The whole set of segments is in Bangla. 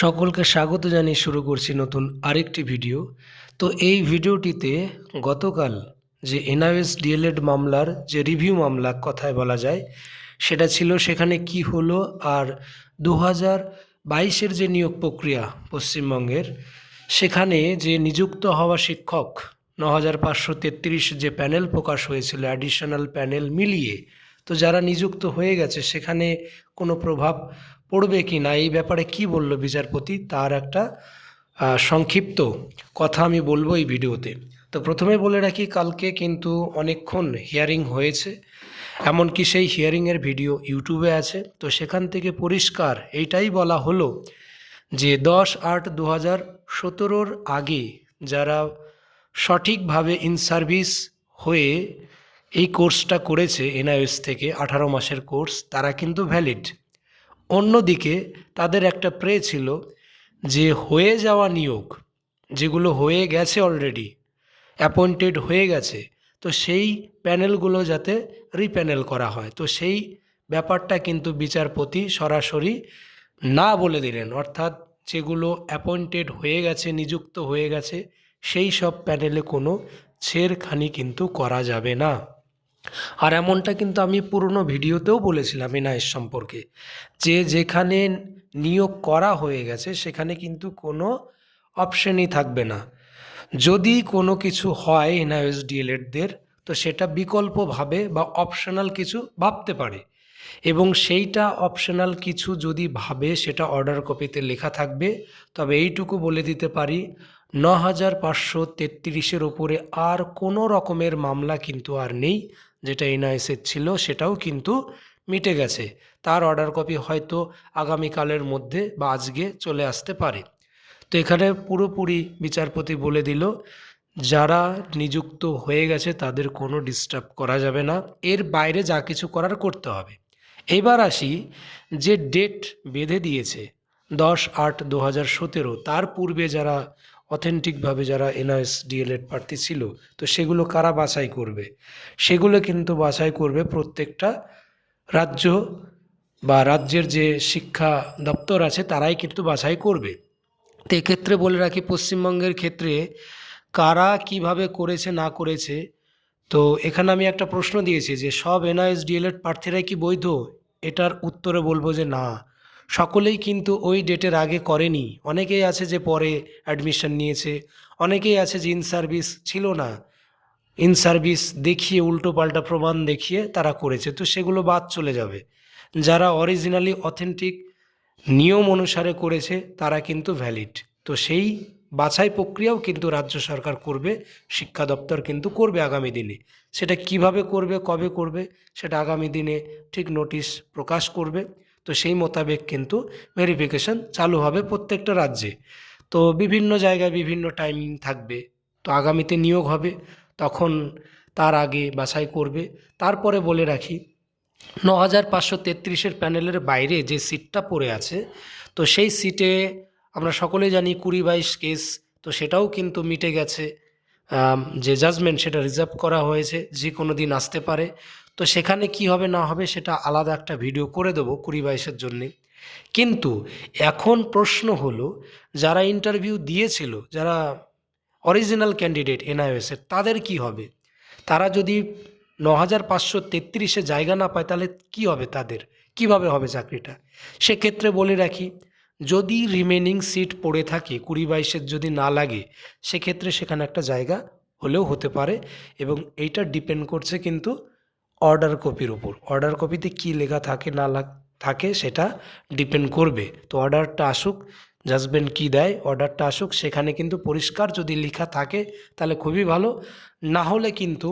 সকলকে স্বাগত জানিয়ে শুরু করছি নতুন আরেকটি ভিডিও। তো এই ভিডিওটিতে গতকাল যে এনআইএস ডিএলএড মামলার যে রিভিউ মামলা কথায় বলা যায়, সেটা ছিল সেখানে কি হলো আর দু হাজার বাইশের যে নিয়োগ প্রক্রিয়া পশ্চিমবঙ্গের, সেখানে যে নিযুক্ত হওয়া শিক্ষক ন হাজার পাঁচশো যে প্যানেল প্রকাশ হয়েছিল অ্যাডিশনাল প্যানেল মিলিয়ে, তো যারা নিযুক্ত হয়ে গেছে, সেখানে কোনো প্রভাব পড়বে কি না, এই ব্যাপারে কি বলল বিচারপতি তার একটা সংক্ষিপ্ত কথা আমি বলব এই ভিডিওতে। তো প্রথমে বলে রাখি, কালকে কিন্তু অনেকক্ষণ হিয়ারিং হয়েছে, এমনকি সেই হিয়ারিংয়ের ভিডিও ইউটিউবে আছে। তো সেখান থেকে পরিষ্কার এইটাই বলা হলো যে দশ আট দু হাজার সতেরোর আগে যারা সঠিকভাবে ইন সার্ভিস হয়ে এই কোর্সটা করেছে এনআইএস থেকে, আঠারো মাসের কোর্স তারা কিন্তু ভ্যালিড অন্যদিকে তাদের একটা প্রে ছিল যে হয়ে যাওয়া নিয়োগ, যেগুলো হয়ে গেছে অলরেডি অ্যাপয়েন্টেড হয়ে গেছে, তো সেই প্যানেলগুলো যাতে রিপ্যানেল করা হয়। তো সেই ব্যাপারটা কিন্তু বিচারপতি সরাসরি না বলে দিলেন। অর্থাৎ যেগুলো অ্যাপয়েন্টেড হয়ে গেছে, নিযুক্ত হয়ে গেছে, সেই সব প্যানেলে কোনো ছেড়খানি কিন্তু করা যাবে না। আর এমনটা কিন্তু আমি পুরনো ভিডিওতেও বলেছিলাম এনআইএস সম্পর্কে। যে যেখানে নিয়োগ করা হয়ে গেছে, সেখানে কিন্তু কোনো অপশনই থাকবে না। যদি কোনো কিছু হয় এনআইএস ডিএলএডদের, তো সেটা বিকল্পভাবে বা অপশনাল কিছু ভাবতে পারে। এবং সেইটা অপশনাল কিছু যদি ভাবে, সেটা অর্ডার কপিতে লেখা থাকবে, তবে এইটুকু বলে দিতে পারি ন হাজার পাঁচশো তেত্রিশের ওপরে আর কোনো রকমের মামলা কিন্তু আর নেই। যেটা এনআইএসের ছিল সেটাও কিন্তু মিটে গেছে। তার অর্ডার কপি হয়তো আগামীকালের মধ্যে বা আজকে চলে আসতে পারে। তো এখানে পুরোপুরি বিচারপতি বলে দিল, যারা নিযুক্ত হয়ে গেছে তাদের কোনো ডিস্টার্ব করা যাবে না। এর বাইরে যা কিছু করার করতে হবে। এবার আসি যে ডেট বেঁধে দিয়েছে, দশ আট দু হাজার সতেরো। তার পূর্বে যারা অথেন্টিকভাবে যারা এনআইএস ডিএলএড প্রার্থী ছিল, তো সেগুলো কারা বাছাই করবে? সেগুলো কিন্তু বাছাই করবে প্রত্যেকটা রাজ্য বা রাজ্যের যে শিক্ষা দপ্তর আছে, তারাই কিন্তু বাছাই করবে। তো এক্ষেত্রে বলে রাখি, পশ্চিমবঙ্গের ক্ষেত্রে কারা কীভাবে করেছে, না করেছে, তো এখানে আমি একটা প্রশ্ন দিয়েছি যে সব এনআইএস ডিএলএড প্রার্থীরাই কি বৈধ? এটার উত্তরে বলব যে না। সকলেই কিন্তু ওই ডেটের আগে করেনি। অনেকেই আছে যে পরে অ্যাডমিশন নিয়েছে, অনেকেই আছে যে ইন সার্ভিস ছিল না। ইন সার্ভিস দেখিয়ে উল্টো পাল্টা প্রমাণ দেখিয়ে তারা করেছে। তো সেগুলো বাদ চলে যাবে। যারা অরিজিনালি অথেন্টিক নিয়ম অনুসারে করেছে, তারা কিন্তু ভ্যালিড তো সেই বাছাই প্রক্রিয়াও কিন্তু রাজ্য সরকার করবে, শিক্ষা দপ্তর কিন্তু করবে আগামী দিনে। সেটা কীভাবে করবে, কবে করবে, সেটা আগামী দিনে ঠিক নোটিশ প্রকাশ করবে। তো সেই মোতাবেক কিন্তু ভেরিফিকেশন চালু হবে প্রত্যেকটা রাজ্যে। তো বিভিন্ন জায়গায় বিভিন্ন টাইমিং থাকবে। তো আগামীতে নিয়োগ হবে, তখন তার আগে বাছাই করবে। তারপরে বলে রাখি ন হাজার পাঁচশো তেত্রিশের প্যানেলের বাইরে যে সিটটা পড়ে আছে, তো সেই সিটে আমরা সকলে জানি কুড়ি বাইশ কেস, তো সেটাও কিন্তু মিটে গেছে। যে জাজমেন্ট সেটা রিজার্ভ করা হয়েছে, যে কোনো দিন আসতে পারে। তো সেখানে কি হবে না হবে সেটা আলাদা একটা ভিডিও করে দেবো কুড়ি বাইশের জন্যে। কিন্তু এখন প্রশ্ন হলো, যারা ইন্টারভিউ দিয়েছিল, যারা অরিজিনাল ক্যান্ডিডেট এনআইএসের তাদের কি হবে? তারা যদি ন হাজার পাঁচশো তেত্রিশে জায়গা না পায়, তাহলে কি হবে তাদের? কীভাবে হবে চাকরিটা? সেক্ষেত্রে বলে রাখি, যদি রিমেনিং সিট পড়ে থাকে, কুড়ি বাইশের যদি না লাগে, সেক্ষেত্রে সেখানে একটা জায়গা হলেও হতে পারে এবং এইটা ডিপেন্ড করছে কিন্তু অর্ডার কপির উপর। অর্ডার কপিতে কী লেখা থাকে, না থাকে সেটা ডিপেন্ড করবে। তো অর্ডারটা আসুক জাজমেন্ট কী দেয় অর্ডারটা আসুক, সেখানে কিন্তু পরিষ্কার যদি লেখা থাকে, তাহলে খুবই ভালো। না হলে কিন্তু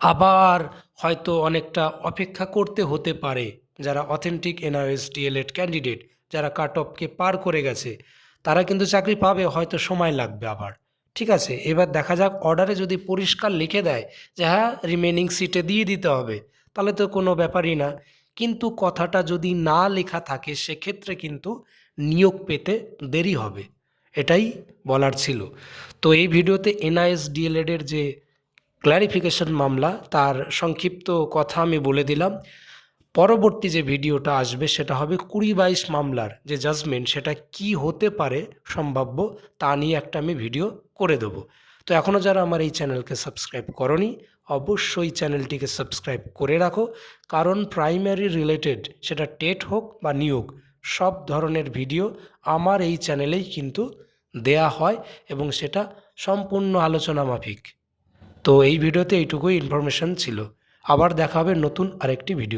আবার হয়তো অনেকটা অপেক্ষা করতে হতে পারে যারা অথেন্টিক এনআরএস ডিএলএড ক্যান্ডিডেট যারা কাট অফকে পার করে গেছে, তারা কিন্তু চাকরি পাবে, হয়তো সময় লাগবে আবার। ঠিক আছে? এবার দেখা যাক অর্ডারে যদি পরিষ্কার লিখে দেয় যে হ্যাঁ রিমেনিং সিটে দিয়ে দিতে হবে, তাহলে তো কোনো ব্যাপারই না। কিন্তু কথাটা যদি না লেখা থাকে, সেক্ষেত্রে কিন্তু নিয়োগ পেতে দেরি হবে। এটাই বলার ছিল। তো এই ভিডিওতে এনআইএস ডিএলএডের যে ক্ল্যারিফিকেশন মামলা, তার সংক্ষিপ্ত কথা আমি বলে দিলাম। পরবর্তী যে ভিডিওটা আসবে, সেটা হবে কুড়ি বাইশ মামলার যে জাজমেন্ট সেটা কি হতে পারে সম্ভাব্য, তা নিয়ে একটা আমি ভিডিও করে দেবো। তো এখনও যারা আমার এই চ্যানেলকে সাবস্ক্রাইব করনি, অবশ্যই চ্যানেলটিকে সাবস্ক্রাইব করে রাখো। কারণ প্রাইমারি রিলেটেড সেটা টেট হোক বা নিয়োগ, সব ধরনের ভিডিও আমার এই চ্যানেলেই কিন্তু দেয়া হয় এবং সেটা সম্পূর্ণ আলোচনা মাফিক। তো এই ভিডিওতে এইটুকুই ইনফরমেশন ছিল। আবার দেখা হবে নতুন আরেকটি ভিডিও